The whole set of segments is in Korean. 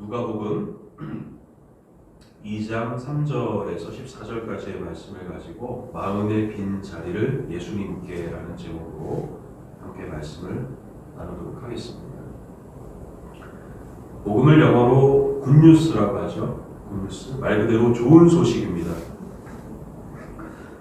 누가복음 2장 3절에서 14절까지의 말씀을 가지고 마음의 빈 자리를 예수님께라는 제목으로 함께 말씀을 나누도록 하겠습니다. 복음을 영어로 굿뉴스라고 하죠. 굿뉴스 말 그대로 좋은 소식입니다.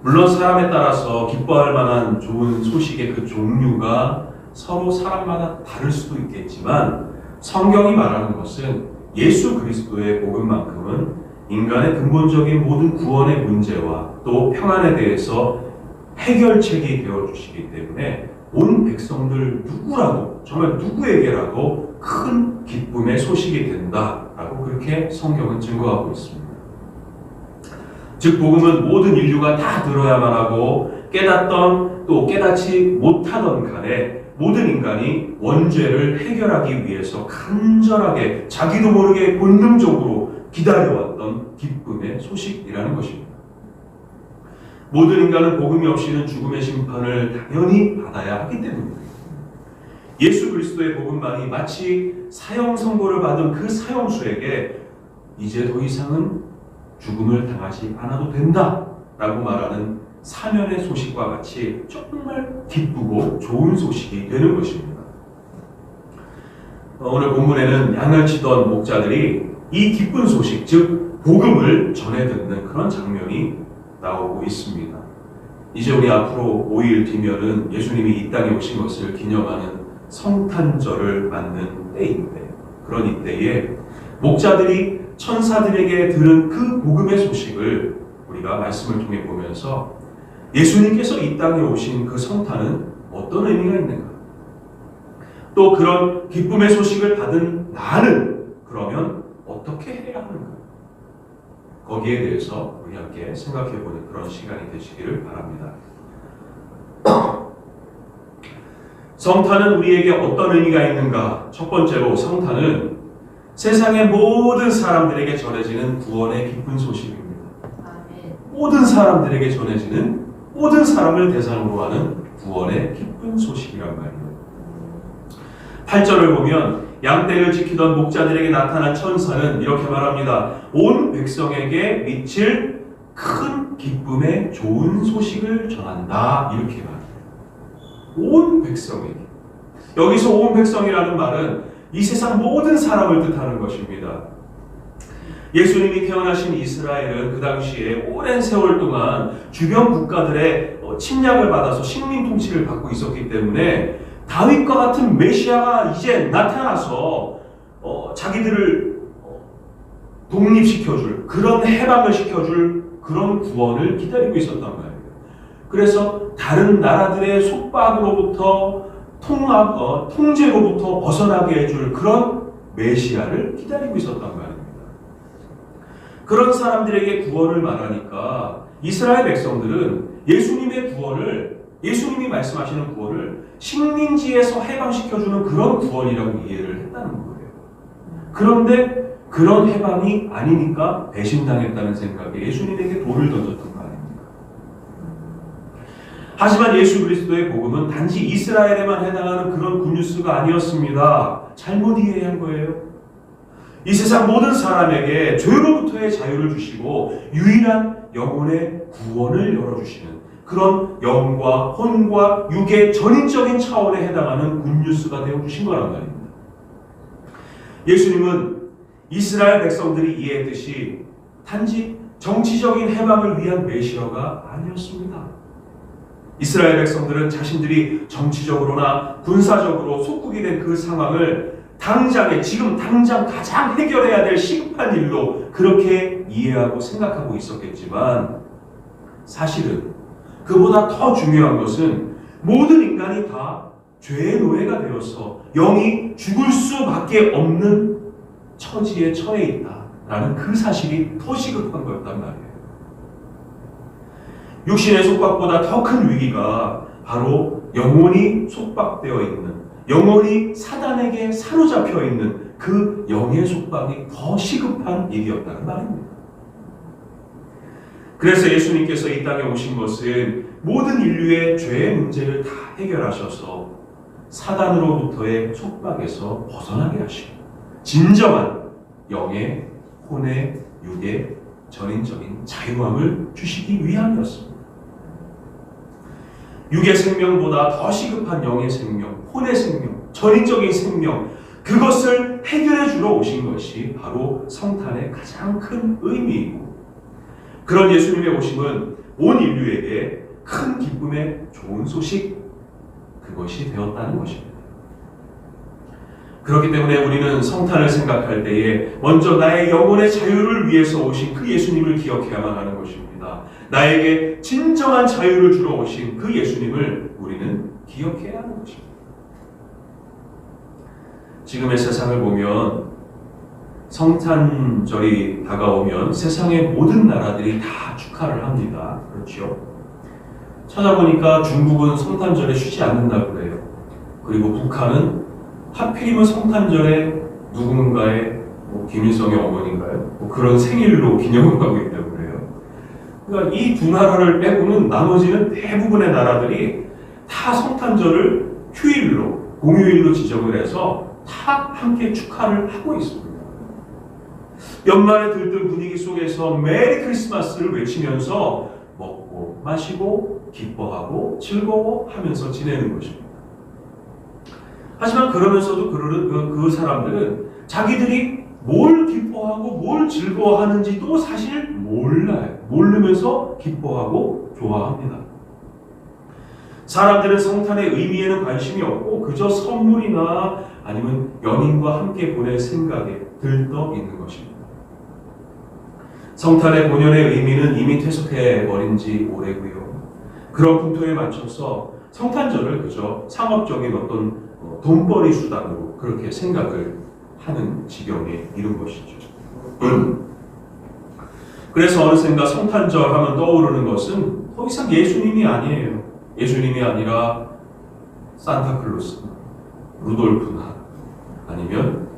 물론 사람에 따라서 기뻐할 만한 좋은 소식의 그 종류가 서로 사람마다 다를 수도 있겠지만 성경이 말하는 것은 예수 그리스도의 복음만큼은 인간의 근본적인 모든 구원의 문제와 또 평안에 대해서 해결책이 되어 주시기 때문에 온 백성들 누구라도 정말 누구에게라도 큰 기쁨의 소식이 된다라고 그렇게 성경은 증거하고 있습니다. 즉 복음은 모든 인류가 다 들어야만 하고 깨닫던 또 깨닫지 못하던 간에 모든 인간이 원죄를 해결하기 위해서 간절하게 자기도 모르게 본능적으로 기다려왔던 기쁨의 소식이라는 것입니다. 모든 인간은 복음이 없이는 죽음의 심판을 당연히 받아야 하기 때문입니다. 예수 그리스도의 복음만이 마치 사형 선고를 받은 그 사형수에게 이제 더 이상은 죽음을 당하지 않아도 된다 라고 말하는 사면의 소식과 같이 정말 기쁘고 좋은 소식이 되는 것입니다. 어, 오늘 본문에는 양을 치던 목자들이 이 기쁜 소식, 즉 복음을 전해 듣는 그런 장면이 나오고 있습니다. 이제 우리 앞으로 5일 뒤면은 예수님이 이 땅에 오신 것을 기념하는 성탄절을 맞는 때인데 그런 이때에 목자들이 천사들에게 들은 그 복음의 소식을 우리가 말씀을 통해 보면서 예수님께서 이 땅에 오신 그 성탄은 어떤 의미가 있는가? 또 그런 기쁨의 소식을 받은 나는 그러면 어떻게 해야 하는가? 거기에 대해서 우리 함께 생각해 보는 그런 시간이 되시기를 바랍니다. 성탄은 우리에게 어떤 의미가 있는가? 첫 번째로 성탄은 세상의 모든 사람들에게 전해지는 구원의 기쁜 소식입니다. 모든 사람들에게 전해지는 모든 사람을 대상으로 하는 구원의 기쁜 소식이란 말이에요. 8절을 보면 양떼를 지키던 목자들에게 나타난 천사는 이렇게 말합니다. 온 백성에게 미칠 큰 기쁨의 좋은 소식을 전한다. 이렇게 말해요. 온 백성에게. 여기서 온 백성이라는 말은 이 세상 모든 사람을 뜻하는 것입니다. 예수님이 태어나신 이스라엘은 그 당시에 오랜 세월 동안 주변 국가들의 어, 침략을 받아서 식민 통치를 받고 있었기 때문에 다윗과 같은 메시아가 이제 나타나서 어, 자기들을 어, 독립시켜줄 그런 해방을 시켜줄 그런 구원을 기다리고 있었단 말이에요. 그래서 다른 나라들의 속박으로부터 통합, 어, 통제로부터 벗어나게 해줄 그런 메시아를 기다리고 있었단 말입니다. 그런 사람들에게 구원을 말하니까 이스라엘 백성들은 예수님의 구원을 예수님이 말씀하시는 구원을 식민지에서 해방시켜주는 그런 구원이라고 이해를 했다는 거예요. 그런데 그런 해방이 아니니까 배신당했다는 생각에 예수님에게 돌을 던졌던 거 아닙니까? 하지만 예수 그리스도의 복음은 단지 이스라엘에만 해당하는 그런 굿뉴스가 아니었습니다. 잘못 이해한 거예요. 이 세상 모든 사람에게 죄로부터의 자유를 주시고 유일한 영혼의 구원을 열어주시는 그런 영과 혼과 육의 전인적인 차원에 해당하는 굿뉴스가 되어 주신 거란 말입니다. 예수님은 이스라엘 백성들이 이해했듯이 단지 정치적인 해방을 위한 메시아가 아니었습니다. 이스라엘 백성들은 자신들이 정치적으로나 군사적으로 속국이 된 그 상황을 당장에 지금 당장 가장 해결해야 될 시급한 일로 그렇게 이해하고 생각하고 있었겠지만 사실은 그보다 더 중요한 것은 모든 인간이 다 죄의 노예가 되어서 영이 죽을 수밖에 없는 처지에 처해 있다라는 그 사실이 더 시급한 거였단 말이에요. 육신의 속박보다 더 큰 위기가 바로 영혼이 속박되어 있는 영혼이 사단에게 사로잡혀 있는 그 영의 속박이 더 시급한 일이었다는 말입니다. 그래서 예수님께서 이 땅에 오신 것은 모든 인류의 죄의 문제를 다 해결하셔서 사단으로부터의 속박에서 벗어나게 하시고 진정한 영의, 혼의, 육의 전인적인 자유함을 주시기 위함이었습니다. 육의 생명보다 더 시급한 영의 생명, 혼의 생명, 전인적인 생명, 그것을 해결해 주러 오신 것이 바로 성탄의 가장 큰 의미이고, 그런 예수님의 오심은 온 인류에게 큰 기쁨의 좋은 소식, 그것이 되었다는 것입니다. 그렇기 때문에 우리는 성탄을 생각할 때에 먼저 나의 영혼의 자유를 위해서 오신 그 예수님을 기억해야만 하는 것입니다. 나에게 진정한 자유를 주러 오신 그 예수님을 우리는 기억해야 하는 것입니다. 지금의 세상을 보면 성탄절이 다가오면 세상의 모든 나라들이 다 축하를 합니다. 그렇죠? 찾아보니까 중국은 성탄절에 쉬지 않는다고 그래요. 그리고 북한은 하필이면 성탄절에 누군가의 뭐 김일성의 어머니인가요? 뭐 그런 생일로 기념을 하고 있다고 그래요. 그러니까 이 두 나라를 빼고는 나머지는 대부분의 나라들이 다 성탄절을 휴일로 공휴일로 지정을 해서 다 함께 축하를 하고 있습니다. 연말에 들뜬 분위기 속에서 메리 크리스마스를 외치면서 먹고 마시고 기뻐하고 즐거워하면서 지내는 것입니다. 하지만 그러면서도 그, 그, 그 사람들은 자기들이 뭘 기뻐하고 뭘 즐거워하는지도 사실 몰라요. 모르면서 기뻐하고 좋아합니다. 사람들은 성탄의 의미에는 관심이 없고 그저 선물이나 아니면 연인과 함께 보낼 생각에 들떠 있는 것입니다. 성탄의 본연의 의미는 이미 퇴색해 버린 지 오래고요. 그런 풍토에 맞춰서 성탄절을 그저 상업적인 어떤 어, 돈벌이 수단으로 그렇게 생각을 하는 지경에 이른 것이죠. 그래서 어느샌가 성탄절 하면 떠오르는 것은 더 이상 예수님이 아니에요. 예수님이 아니라 산타클로스, 루돌프나 아니면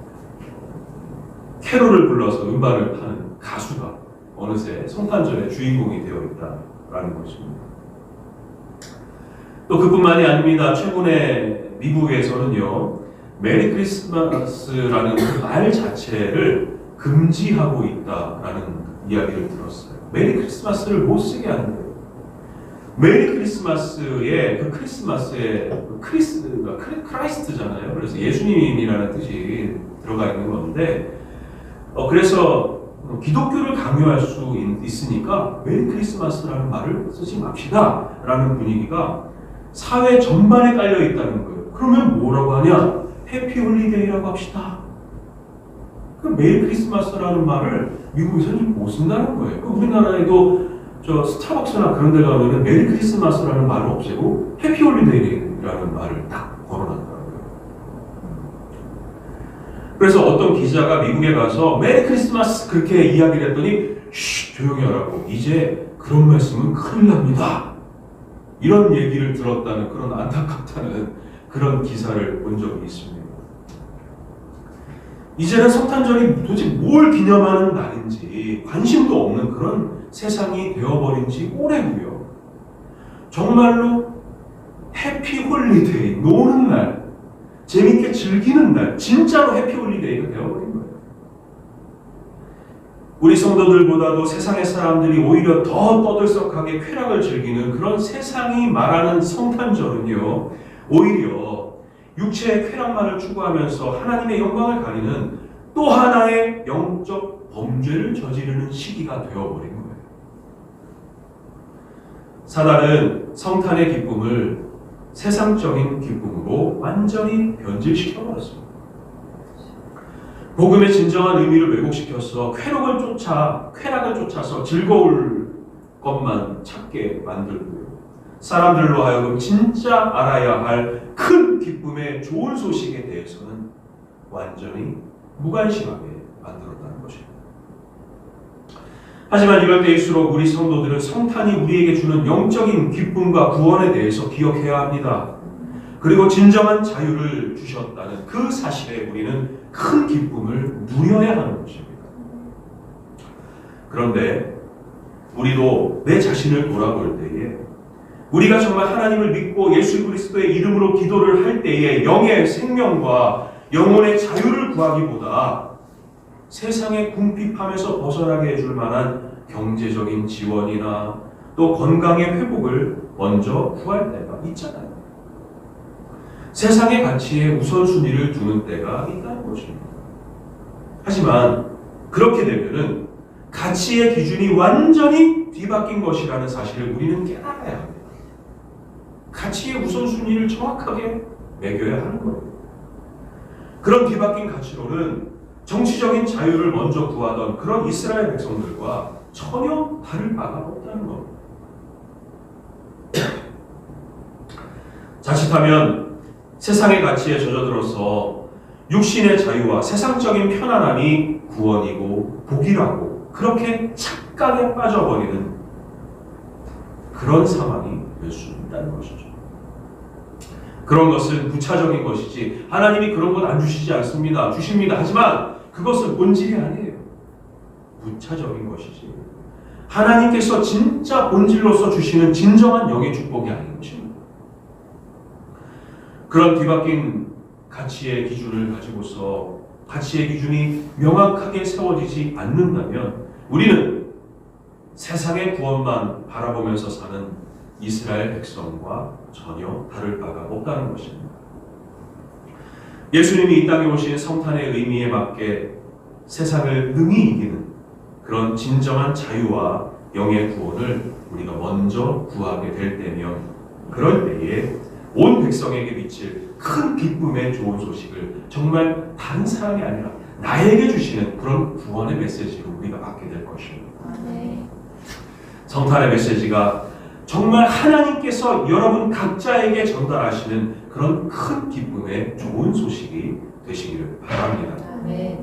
캐롤을 불러서 음반을 파는 가수가 어느새 성탄절의 주인공이 되어 있다라는 것입니다. 또 그뿐만이 아닙니다. 최근에 미국에서는요, 메리 크리스마스라는 말 자체를 금지하고 있다라는 이야기를 들었어요. 메리 크리스마스를 못 쓰게 하는 거예요. 메리 크리스마스의 그 크리스마스의 그 크리스가 크라이스트잖아요. 그래서 예수님이라는 뜻이 들어가 있는 건데, 어, 그래서 기독교를 강요할 수 있, 으니까 메리 크리스마스라는 말을 쓰지 맙시다라는 분위기가 사회 전반에 깔려 있다는 거예요. 그러면 뭐라고 하냐? 해피 홀리데이라고 합시다. 그 메리 크리스마스라는 말을 미국에서는 못 쓴다는 거예요. 그 우리나라에도 저 스타벅스나 그런 데 가면은 메리 크리스마스라는 말을 없애고 해피 홀리데이라는 말을 딱 걸어놨더라고요. 그래서 어떤 기자가 미국에 가서 메리 크리스마스 그렇게 이야기를 했더니 쉬 조용히 하라고 이제 그런 말씀은 큰일 납니다. 이런 얘기를 들었다는 그런 안타깝다는 그런 기사를 본 적이 있습니다. 이제는 성탄절이 도대체 뭘 기념하는 날인지 관심도 없는 그런 세상이 되어버린 지 오래고요. 정말로 해피 홀리데이, 노는 날, 재밌게 즐기는 날, 진짜로 해피 홀리데이가 되어버린 거예요. 우리 성도들보다도 세상의 사람들이 오히려 더 떠들썩하게 쾌락을 즐기는 그런 세상이 말하는 성탄절은요, 오히려 육체의 쾌락만을 추구하면서 하나님의 영광을 가리는 또 하나의 영적 범죄를 저지르는 시기가 되어버린 거예요. 사단은 성탄의 기쁨을 세상적인 기쁨으로 완전히 변질시켜버렸습니다. 복음의 진정한 의미를 왜곡시켜서 쾌락을 쫓아 쾌락을 쫓아서 즐거울 것만 찾게 만들고요. 사람들로 하여금 진짜 알아야 할 큰 기쁨의 좋은 소식에 대해서는 완전히 무관심하게 만들었다는 것입니다. 하지만 이럴 때일수록 우리 성도들은 성탄이 우리에게 주는 영적인 기쁨과 구원에 대해서 기억해야 합니다. 그리고 진정한 자유를 주셨다는 그 사실에 우리는 큰 기쁨을 누려야 하는 것입니다. 그런데 우리도 내 자신을 돌아볼 때에 우리가 정말 하나님을 믿고 예수 그리스도의 이름으로 기도를 할 때에 영의 생명과 영혼의 자유를 구하기보다 세상의 궁핍함에서 벗어나게 해줄 만한 경제적인 지원이나 또 건강의 회복을 먼저 구할 때가 있잖아요. 세상의 가치에 우선순위를 두는 때가 있다는 것입니다. 하지만 그렇게 되면은 가치의 기준이 완전히 뒤바뀐 것이라는 사실을 우리는 깨달아야 합니다. 가치의 우선순위를 정확하게 매겨야 하는 거예요. 그런 뒤바뀐 가치로는 정치적인 자유를 먼저 구하던 그런 이스라엘 백성들과 전혀 다를 바가 없다는 겁니다. 자칫하면 세상의 가치에 젖어들어서 육신의 자유와 세상적인 편안함이 구원이고 복이라고 그렇게 착각에 빠져버리는 그런 상황이 될 수 있다는 것이죠. 그런 것은 부차적인 것이지 하나님이 그런 것 안 주시지 않습니다. 주십니다. 하지만 그것은 본질이 아니에요. 부차적인 것이지. 하나님께서 진짜 본질로서 주시는 진정한 영의 축복이 아닌 것입니다. 그런 뒤바뀐 가치의 기준을 가지고서 가치의 기준이 명확하게 세워지지 않는다면 우리는 세상의 구원만 바라보면서 사는 이스라엘 백성과 전혀 다를 바가 없다는 것입니다. 예수님이 이 땅에 오신 성탄의 의미에 맞게 세상을 능히 이기는 그런 진정한 자유와 영의 구원을 우리가 먼저 구하게 될 때면 그럴 때에 온 백성에게 비칠 큰 기쁨의 좋은 소식을 정말 다른 사람이 아니라 나에게 주시는 그런 구원의 메시지를 우리가 받게 될 것입니다. 네. 성탄의 메시지가 정말 하나님께서 여러분 각자에게 전달하시는 그런 큰 기쁨의 좋은 소식이 되시기를 바랍니다. 네.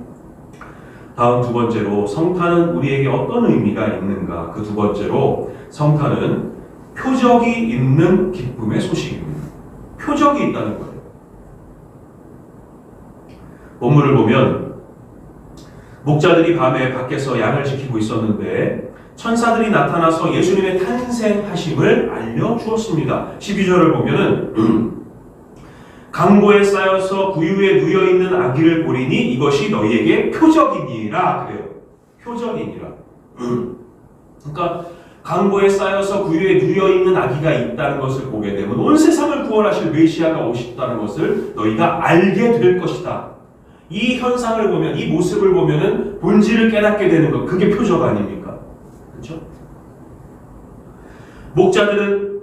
다음 두 번째로 성탄은 우리에게 어떤 의미가 있는가? 그 두 번째로 성탄은 표적이 있는 기쁨의 소식입니다. 표적이 있다는 거예요. 본문을 보면 목자들이 밤에 밖에서 양을 지키고 있었는데 천사들이 나타나서 예수님의 탄생하심을 알려주었습니다. 12절을 보면은 강보에 쌓여서 구유에 누여 있는 아기를 보리니 이것이 너희에게 표적이니라 그래요. 표적이니라. 그러니까 강보에 쌓여서 구유에 누여 있는 아기가 있다는 것을 보게 되면 온 세상을 구원하실 메시아가 오셨다는 것을 너희가 알게 될 것이다. 이 현상을 보면 이 모습을 보면은 본질을 깨닫게 되는 것 그게 표적 아닙니까? 그렇죠? 목자들은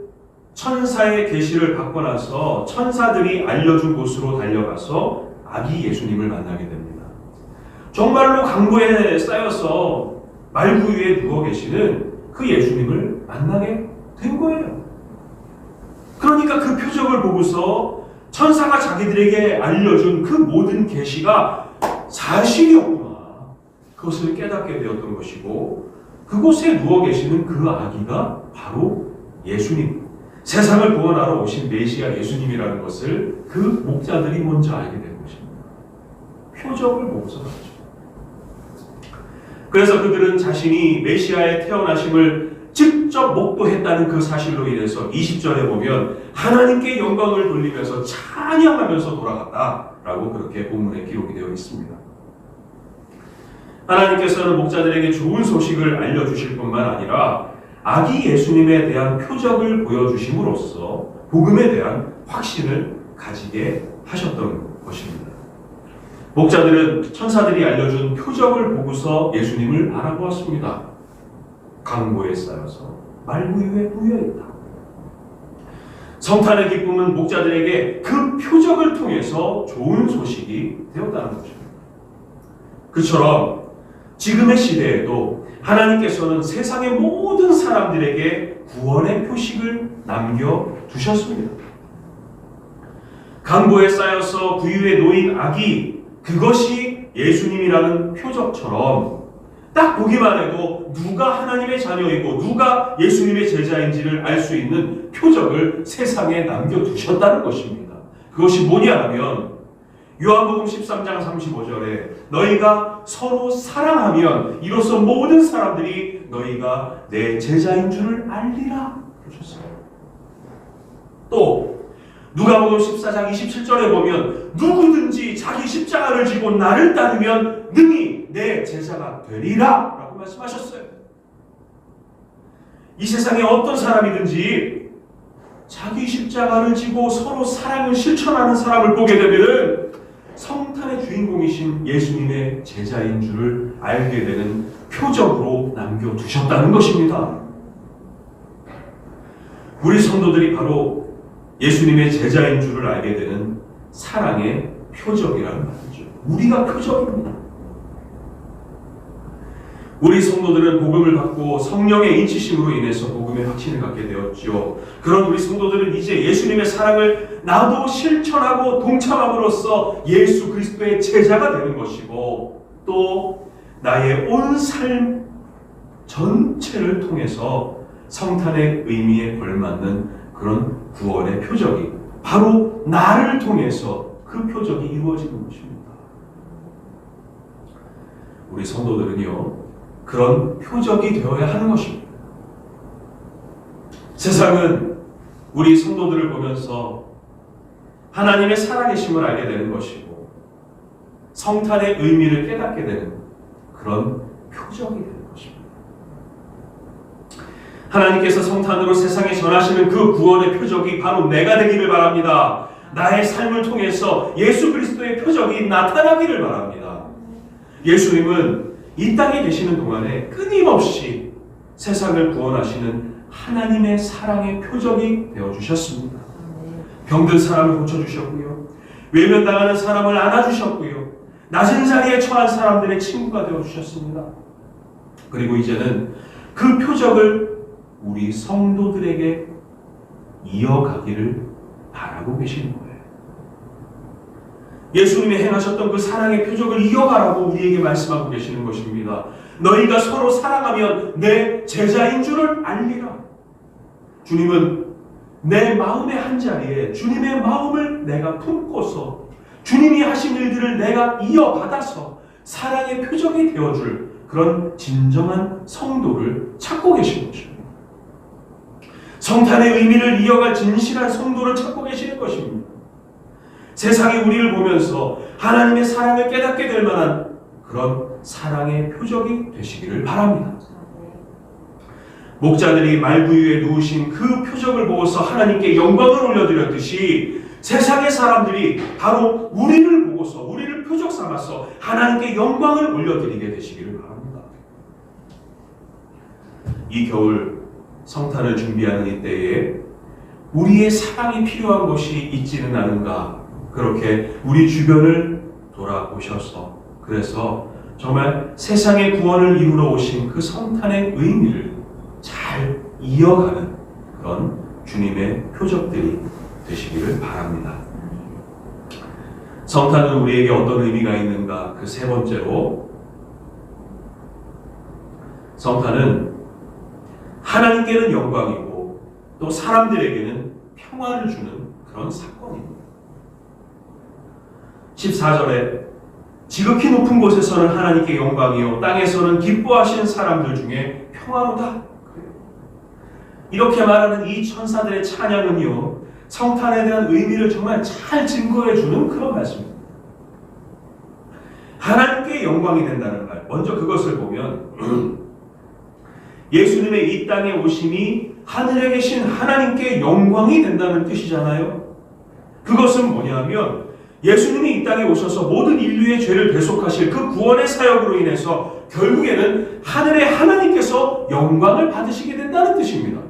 천사의 계시를 받고 나서 천사들이 알려준 곳으로 달려가서 아기 예수님을 만나게 됩니다. 정말로 강보에 쌓여서 말구 위에 누워 계시는 그 예수님을 만나게 된 거예요. 그러니까 그 표적을 보고서 천사가 자기들에게 알려준 그 모든 계시가 사실이었구나. 그것을 깨닫게 되었던 것이고 그곳에 누워 계시는 그 아기가 바로 예수님. 세상을 구원하러 오신 메시아 예수님이라는 것을 그 목자들이 먼저 알게 된 것입니다. 표적을 보고서 그렇죠. 그래서 그들은 자신이 메시아의 태어나심을 직접 목도했다는 그 사실로 인해서 20절에 보면 하나님께 영광을 돌리면서 찬양하면서 돌아갔다라고 그렇게 본문에 기록이 되어 있습니다. 하나님께서는 목자들에게 좋은 소식을 알려주실 뿐만 아니라 아기 예수님에 대한 표적을 보여주심으로써 복음에 대한 확신을 가지게 하셨던 것입니다. 목자들은 천사들이 알려준 표적을 보고서 예수님을 알아보았습니다. 강보에 쌓여서 말구 위에 누여 있다. 성탄의 기쁨은 목자들에게 그 표적을 통해서 좋은 소식이 되었다는 것입니다. 그처럼 지금의 시대에도 하나님께서는 세상의 모든 사람들에게 구원의 표식을 남겨 두셨습니다. 강보에 쌓여서 구유에 놓인 아기 그것이 예수님이라는 표적처럼 딱 보기만 해도 누가 하나님의 자녀이고 누가 예수님의 제자인지를 알 수 있는 표적을 세상에 남겨두셨다는 것입니다. 그것이 뭐냐 하면 요한복음 13장 35절에 너희가 서로 사랑하면 이로써 모든 사람들이 너희가 내 제자인 줄을 알리라 그러셨어요. 또 누가복음 14장 27절에 보면 누구든지 자기 십자가를 지고 나를 따르면 능히 내 제자가 되리라 라고 말씀하셨어요. 이 세상에 어떤 사람이든지 자기 십자가를 지고 서로 사랑을 실천하는 사람을 보게 되면은 성탄의 주인공이신 예수님의 제자인 줄을 알게 되는 표적으로 남겨두셨다는 것입니다. 우리 성도들이 바로 예수님의 제자인 줄을 알게 되는 사랑의 표적이라는 말이죠. 우리가 표적입니다. 우리 성도들은 복음을 받고 성령의 인치심으로 인해서 복음의 확신을 갖게 되었죠. 그런 우리 성도들은 이제 예수님의 사랑을 나도 실천하고 동참함으로써 예수 그리스도의 제자가 되는 것이고 또 나의 온 삶 전체를 통해서 성탄의 의미에 걸맞는 그런 구원의 표적이 바로 나를 통해서 그 표적이 이루어지는 것입니다. 우리 성도들은요, 그런 표적이 되어야 하는 것입니다. 세상은 우리 성도들을 보면서 하나님의 살아계심을 알게 되는 것이고, 성탄의 의미를 깨닫게 되는 그런 표적이 되는 것입니다. 하나님께서 성탄으로 세상에 전하시는 그 구원의 표적이 바로 내가 되기를 바랍니다. 나의 삶을 통해서 예수 그리스도의 표적이 나타나기를 바랍니다. 예수님은 이 땅에 계시는 동안에 끊임없이 세상을 구원하시는 하나님의 사랑의 표적이 되어 주셨습니다. 병든 사람을 고쳐 주셨고요. 외면당하는 사람을 안아 주셨고요. 낮은 자리에 처한 사람들의 친구가 되어 주셨습니다. 그리고 이제는 그 표적을 우리 성도들에게 이어가기를 바라고 계시는 거예요. 예수님이 행하셨던 그 사랑의 표적을 이어가라고 우리에게 말씀하고 계시는 것입니다. 너희가 서로 사랑하면 내 제자인 줄을 알리라. 주님은 내 마음의 한 자리에 주님의 마음을 내가 품고서 주님이 하신 일들을 내가 이어받아서 사랑의 표적이 되어줄 그런 진정한 성도를 찾고 계신 것입니다. 성탄의 의미를 이어갈 진실한 성도를 찾고 계시는 것입니다. 세상이 우리를 보면서 하나님의 사랑을 깨닫게 될 만한 그런 사랑의 표적이 되시기를 바랍니다. 목자들이 말구유에 누우신 그 표적을 보고서 하나님께 영광을 올려드렸듯이 세상의 사람들이 바로 우리를 보고서 우리를 표적 삼아서 하나님께 영광을 올려드리게 되시기를 바랍니다. 이 겨울 성탄을 준비하는 이때에 우리의 사랑이 필요한 것이 있지는 않은가 그렇게 우리 주변을 돌아보셔서 그래서 정말 세상의 구원을 이루러 오신 그 성탄의 의미를 잘 이어가는 그런 주님의 표적들이 되시기를 바랍니다. 성탄은 우리에게 어떤 의미가 있는가? 그 세 번째로 성탄은 하나님께는 영광이고 또 사람들에게는 평화를 주는 그런 사건입니다. 14절에 지극히 높은 곳에서는 하나님께 영광이요 땅에서는 기뻐하시는 사람들 중에 평화로다. 이렇게 말하는 이 천사들의 찬양은요 성탄에 대한 의미를 정말 잘 증거해 주는 그런 말씀입니다. 하나님께 영광이 된다는 말. 먼저 그것을 보면 예수님의 이 땅에 오심이 하늘에 계신 하나님께 영광이 된다는 뜻이잖아요. 그것은 뭐냐면 예수님이 이 땅에 오셔서 모든 인류의 죄를 대속하실 그 구원의 사역으로 인해서 결국에는 하늘의 하나님께서 영광을 받으시게 된다는 뜻입니다.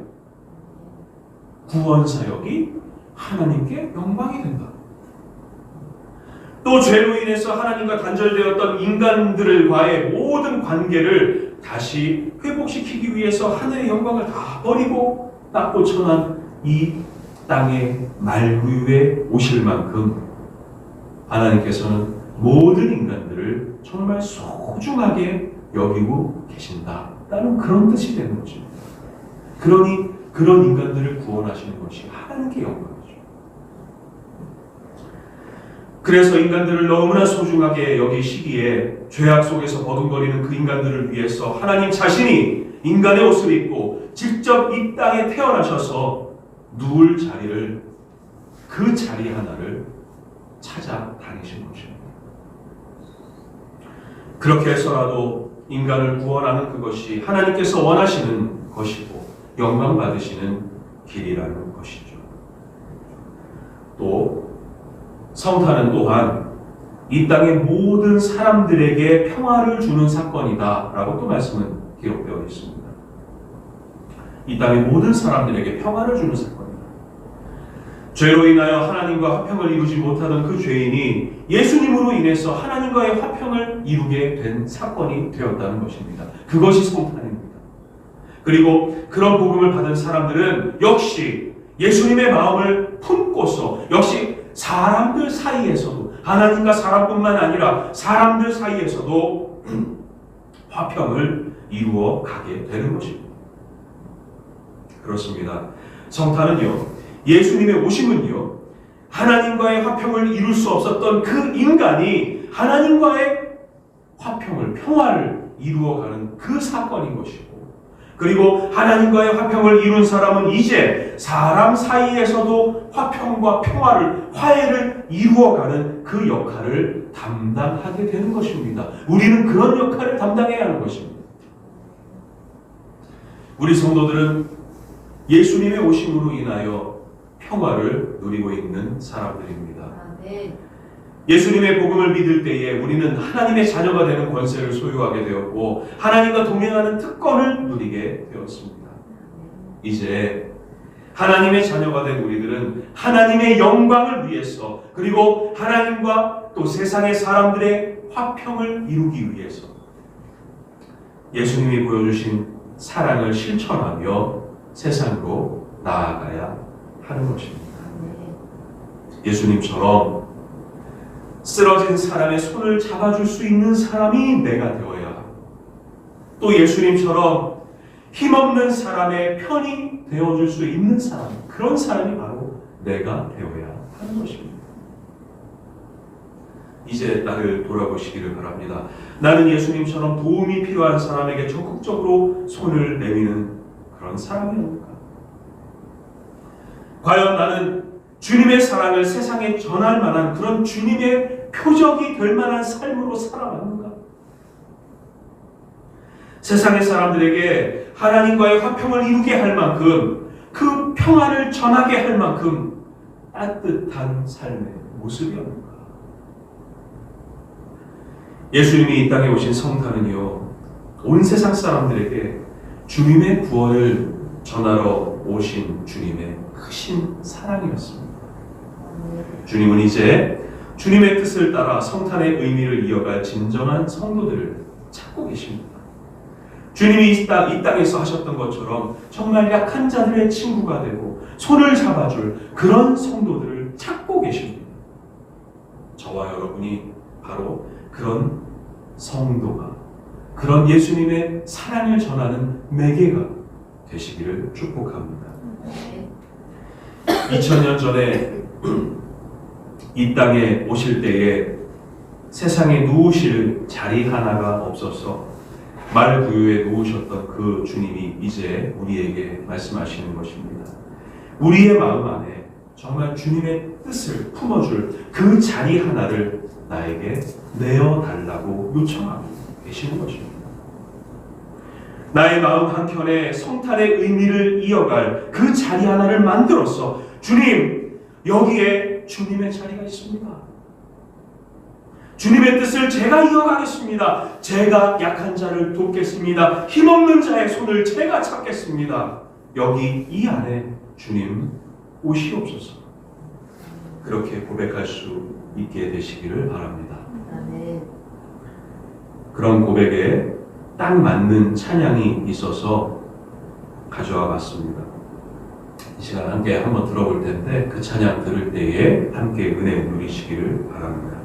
구원 사역이 하나님께 영광이 된다. 또 죄로 인해서 하나님과 단절되었던 인간들과의 모든 관계를 다시 회복시키기 위해서 하늘의 영광을 다 버리고 닦고 천한 이 땅의 말구유에 오실 만큼 하나님께서는 모든 인간들을 정말 소중하게 여기고 계신다 라는 그런 뜻이 되는 거죠. 그러니 그런 인간들을 구원하시는 것이 하나님께 영광이죠. 그래서 인간들을 너무나 소중하게 여기시기에 죄악 속에서 버둥거리는 그 인간들을 위해서 하나님 자신이 인간의 옷을 입고 직접 이 땅에 태어나셔서 누울 자리를 그 자리 하나를 찾아다니신 것입니다. 그렇게 해서라도 인간을 구원하는 그것이 하나님께서 원하시는 것이고 영광 받으시는 길이라는 것이죠. 또 성탄은 또한 이 땅의 모든 사람들에게 평화를 주는 사건이다라고 또 말씀은 기록되어 있습니다. 이 땅의 모든 사람들에게 평화를 주는 사건이다. 죄로 인하여 하나님과 화평을 이루지 못하던 그 죄인이 예수님으로 인해서 하나님과의 화평을 이루게 된 사건이 되었다는 것입니다. 그것이 성탄입니다. 그리고 그런 복음을 받은 사람들은 역시 예수님의 마음을 품고서 역시 사람들 사이에서도 하나님과 사람뿐만 아니라 사람들 사이에서도 화평을 이루어 가게 되는 것입니다. 그렇습니다. 성탄은요, 예수님의 오심은요, 하나님과의 화평을 이룰 수 없었던 그 인간이 하나님과의 화평을, 평화를 이루어가는 그 사건인 것이고, 그리고 하나님과의 화평을 이룬 사람은 이제 사람 사이에서도 화평과 평화를, 화해를 이루어가는 그 역할을 담당하게 되는 것입니다. 우리는 그런 역할을 담당해야 하는 것입니다. 우리 성도들은 예수님의 오심으로 인하여 평화를 누리고 있는 사람들입니다. 아멘. 예수님의 복음을 믿을 때에 우리는 하나님의 자녀가 되는 권세를 소유하게 되었고 하나님과 동행하는 특권을 누리게 되었습니다. 이제 하나님의 자녀가 된 우리들은 하나님의 영광을 위해서 그리고 하나님과 또 세상의 사람들의 화평을 이루기 위해서 예수님이 보여주신 사랑을 실천하며 세상으로 나아가야 하는 것입니다. 예수님처럼 쓰러진 사람의 손을 잡아줄 수 있는 사람이 내가 되어야 또 예수님처럼 힘없는 사람의 편이 되어줄 수 있는 사람 그런 사람이 바로 내가 되어야 하는 것입니다. 이제 나를 돌아보시기를 바랍니다. 나는 예수님처럼 도움이 필요한 사람에게 적극적으로 손을 내미는 그런 사람이옵니까? 과연 나는 주님의 사랑을 세상에 전할 만한 그런 주님의 표적이 될 만한 삶으로 살아왔는가? 세상의 사람들에게 하나님과의 화평을 이루게 할 만큼 그 평화를 전하게 할 만큼 따뜻한 삶의 모습이었는가? 예수님이 이 땅에 오신 성탄은요, 온 세상 사람들에게 주님의 구원을 전하러 오신 주님의 크신 사랑이었습니다. 주님은 이제 주님의 뜻을 따라 성탄의 의미를 이어갈 진정한 성도들을 찾고 계십니다. 주님이 이, 땅에서 하셨던 것처럼 정말 약한 자들의 친구가 되고 손을 잡아줄 그런 성도들을 찾고 계십니다. 저와 여러분이 바로 그런 성도가 그런 예수님의 사랑을 전하는 매개가 되시기를 축복합니다. 아멘. 2000년 전에 이 땅에 오실 때에 세상에 누우실 자리 하나가 없어서 말 구유에 누우셨던 그 주님이 이제 우리에게 말씀하시는 것입니다. 우리의 마음 안에 정말 주님의 뜻을 품어줄 그 자리 하나를 나에게 내어 달라고 요청하고 계시는 것입니다. 나의 마음 한켠에 성탄의 의미를 이어갈 그 자리 하나를 만들어서 주님 여기에 주님의 자리가 있습니다. 주님의 뜻을 제가 이어가겠습니다. 제가 약한 자를 돕겠습니다. 힘없는 자의 손을 제가 찾겠습니다. 여기 이 안에 주님 오시옵소서. 그렇게 고백할 수 있게 되시기를 바랍니다. 그런 고백에 딱 맞는 찬양이 있어서 가져와 봤습니다. 이 시간 함께 한번 들어볼 텐데 그 찬양 들을 때에 함께 은혜 누리시기를 바랍니다.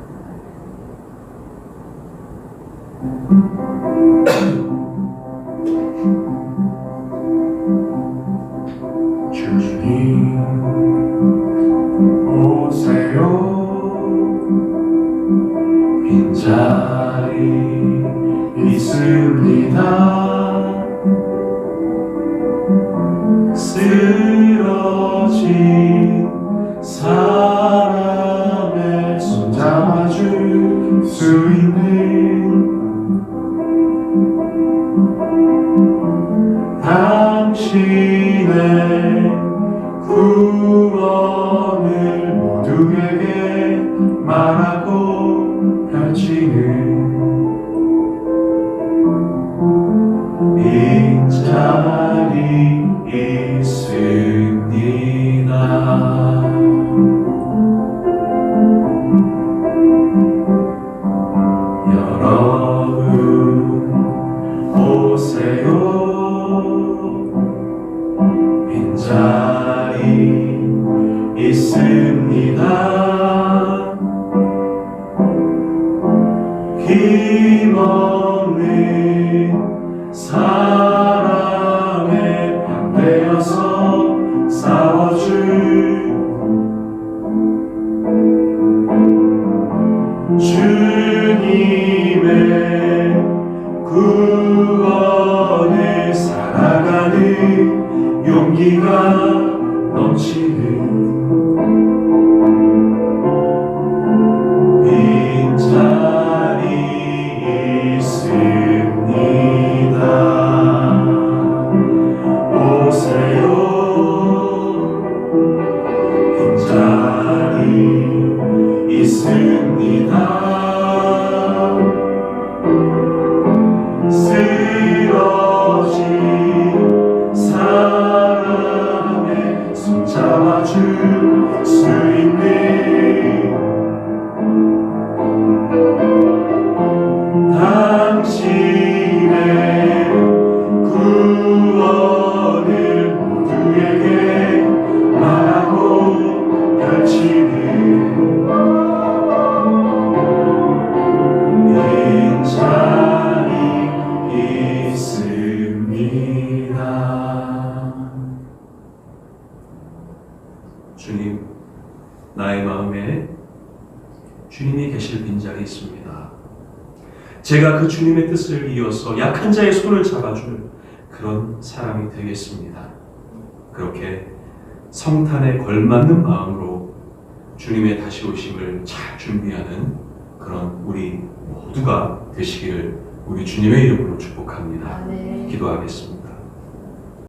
제가 그 주님의 뜻을 이어서 약한 자의 손을 잡아줄 그런 사람이 되겠습니다. 그렇게 성탄에 걸맞는 마음으로 주님의 다시 오심을 잘 준비하는 그런 우리 모두가 되시기를 우리 주님의 이름으로 축복합니다. 아멘. 기도하겠습니다.